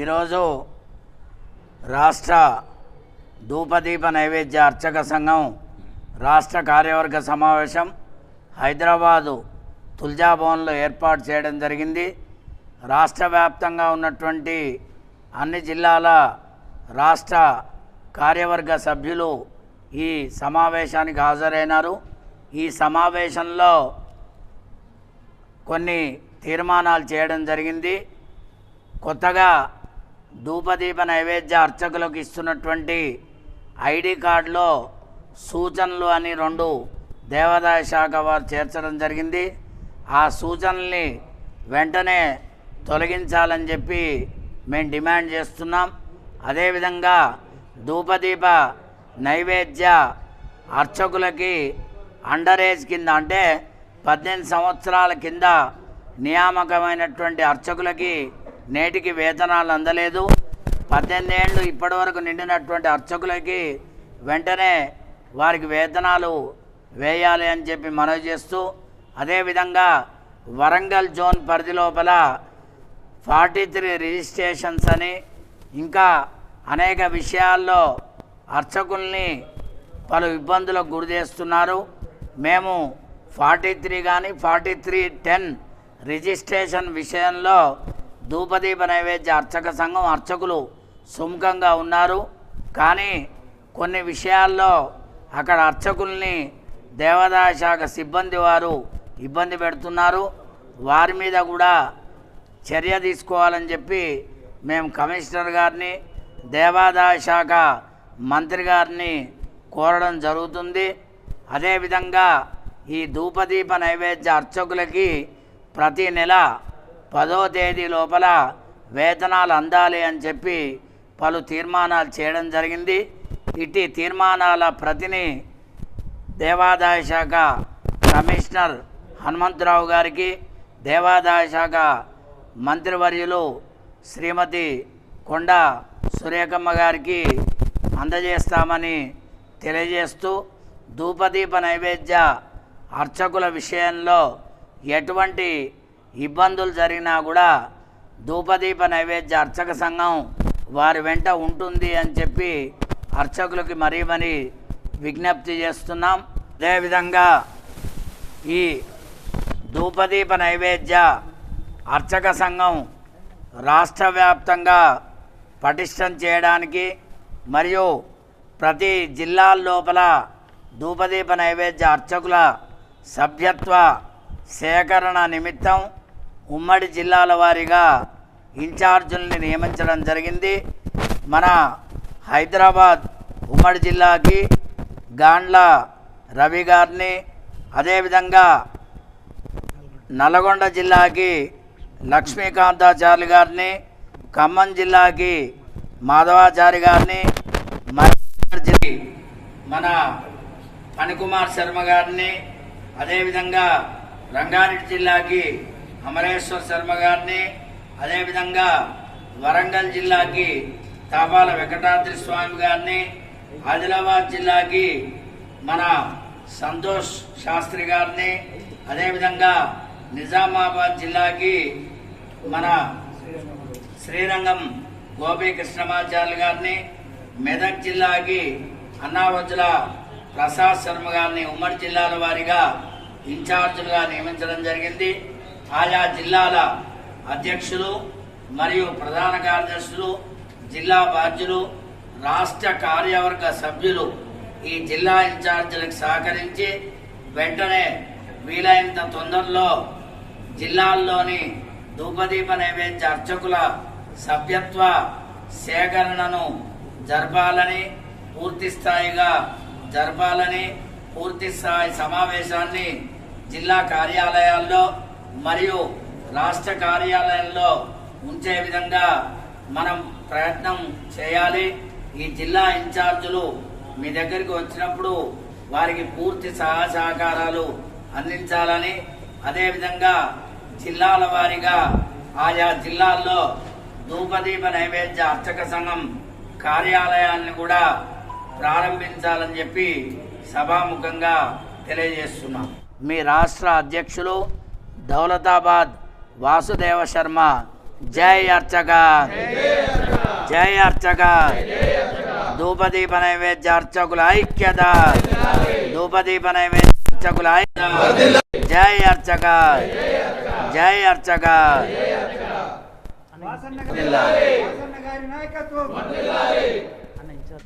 ఈరోజు రాష్ట్ర ధూపదీప నైవేద్య అర్చక సంఘం రాష్ట్ర కార్యవర్గ సమావేశం హైదరాబాదు తుల్జాభవన్లో ఏర్పాటు చేయడం జరిగింది. రాష్ట్ర వ్యాప్తంగా ఉన్నటువంటి అన్ని జిల్లాల రాష్ట్ర కార్యవర్గ సభ్యులు ఈ సమావేశానికి హాజరైనారు. ఈ సమావేశంలో కొన్ని తీర్మానాలు చేయడం జరిగింది. కొత్తగా ధూపదీప నైవేద్య అర్చకులకు ఇస్తున్నటువంటి ఐడి కార్డులో సూచనలు అని రెండు దేవాదాయ శాఖ వారు చేర్చడం జరిగింది. ఆ సూచనల్ని వెంటనే తొలగించాలని చెప్పి మేము డిమాండ్ చేస్తున్నాం. అదేవిధంగా ధూపదీప నైవేద్య అర్చకులకి అండర్ ఏజ్ కింద అంటే పద్దెనిమిది సంవత్సరాల కింద నియామకమైనటువంటి అర్చకులకి నేటికి వేతనాలు అందలేదు. పద్దెనిమిది ఏళ్ళు ఇప్పటివరకు నిండినటువంటి అర్చకులకి వెంటనే వారికి వేతనాలు వేయాలి అని చెప్పి మనవి చేస్తూ అదేవిధంగా వరంగల్ జోన్ పరిధి లోపల ఫార్టీ త్రీ రిజిస్ట్రేషన్స్ అని ఇంకా అనేక విషయాల్లో అర్చకుల్ని పలు ఇబ్బందులకు గురి చేస్తున్నారు. మేము ఫార్టీ త్రీ కానీ ఫార్టీ త్రీ టెన్ రిజిస్ట్రేషన్ విషయంలో ధూపదీప నైవేద్య అర్చక సంఘం అర్చకులు సుముఖంగా ఉన్నారు. కానీ కొన్ని విషయాల్లో అక్కడ అర్చకుల్ని దేవాదాయ శాఖ సిబ్బంది వారు ఇబ్బంది పెడుతున్నారు. వారి మీద కూడా చర్య తీసుకోవాలని చెప్పి మేము కమిషనర్ గారిని దేవాదాయ శాఖ మంత్రి గారిని కోరడం జరుగుతుంది. అదేవిధంగా ఈ ధూపదీప నైవేద్య అర్చకులకి ప్రతి నెల పదో తేదీ లోపల వేతనాలు అందాలి అని చెప్పి పలు తీర్మానాలు చేయడం జరిగింది. ఇట్టి తీర్మానాల ప్రతిని దేవాదాయ శాఖ కమిషనర్ హనుమంతరావు గారికి దేవాదాయ శాఖ మంత్రివర్యులు శ్రీమతి కొండ సురేఖమ్మ గారికి అందజేస్తామని తెలియజేస్తూ ధూపదీప నైవేద్య అర్చకుల విషయంలో ఎటువంటి ఇబ్బందులు జరిగినా కూడా ధూపదీప నైవేద్య అర్చక సంఘం వారి వెంట ఉంటుంది అని చెప్పి అర్చకులకి మరీ మరీ విజ్ఞప్తి చేస్తున్నాం. అదేవిధంగా ఈ ధూపదీప నైవేద్య అర్చక సంఘం రాష్ట్ర వ్యాప్తంగా పటిష్టం చేయడానికి మరియు ప్రతి జిల్లా లోపల ధూపదీప నైవేద్య అర్చకుల సభ్యత్వ సేకరణ నిమిత్తం ఉమ్మడి జిల్లాల వారీగా ఇన్ఛార్జుల్ని నియమించడం జరిగింది. మన హైదరాబాద్ ఉమ్మడి జిల్లాకి గాండ్ల రవి గారిని అదేవిధంగా నల్గొండ జిల్లాకి లక్ష్మీకాంతాచార్య గారిని ఖమ్మం జిల్లాకి మాధవాచారి గారిని మహబూబ్నగర్ మన ఫణికుమార్ శర్మ గారిని అదేవిధంగా రంగారెడ్డి జిల్లాకి అమరేశ్వర్ శర్మ గారిని అదేవిధంగా వరంగల్ జిల్లాకి తాపాల వెంకటాద్రి స్వామి గారిని ఆదిలాబాద్ జిల్లాకి మన సంతోష్ శాస్త్రి గారిని అదేవిధంగా నిజామాబాద్ జిల్లాకి మన శ్రీరంగం గోపీకృష్ణమాచార్యులు గారిని మెదక్ జిల్లాకి అన్నావజుల ప్రసాద్ శర్మ గారిని ఉమ్మడి జిల్లాల వారిగా ఇన్ఛార్జులుగా నియమించడం జరిగింది. ఆయా జిల్లాల అధ్యక్షులు మరియు ప్రధాన కార్యదర్శులు జిల్లా బాధ్యులు రాష్ట్ర కార్యవర్గ సభ్యులు ఈ జిల్లా ఇన్ఛార్జీలకు సహకరించి వెంటనే వీలైనంత తొందరలో జిల్లాల్లోని ధూపదీప నైవేద్య అర్చకుల సభ్యత్వ సేకరణను జరపాలని పూర్తి స్థాయిగా జరపాలని పూర్తి స్థాయి సమావేశాన్ని జిల్లా కార్యాలయాల్లో మరియు రాష్ట్ర కార్యాలయంలో ఉంచే విధంగా మనం ప్రయత్నం చేయాలి. ఈ జిల్లా ఇన్ఛార్జులు మీ దగ్గరికి వచ్చినప్పుడు వారికి పూర్తి సహాయ సహకారాలు అందించాలని అదేవిధంగా జిల్లాల వారీగా ఆయా జిల్లాల్లో ధూపదీప నైవేద్య అర్చక సంఘం కార్యాలయాన్ని కూడా ప్రారంభించాలని చెప్పి సభాముఖంగా తెలియజేస్తున్నాం. మీ రాష్ట్ర అధ్యక్షులు దౌలతాబాద్ వాసుదేవ శర్మ జై అర్చక జై అర్చక ధూపదీప నైవేద్య అర్చకుల ఐక్యత ధూపదీప నైవేద్య అర్చకుల ఐక్యత జై అర్చక జై అర్చక వాసన్న గారి వాసన్న గారి నాయకత్వం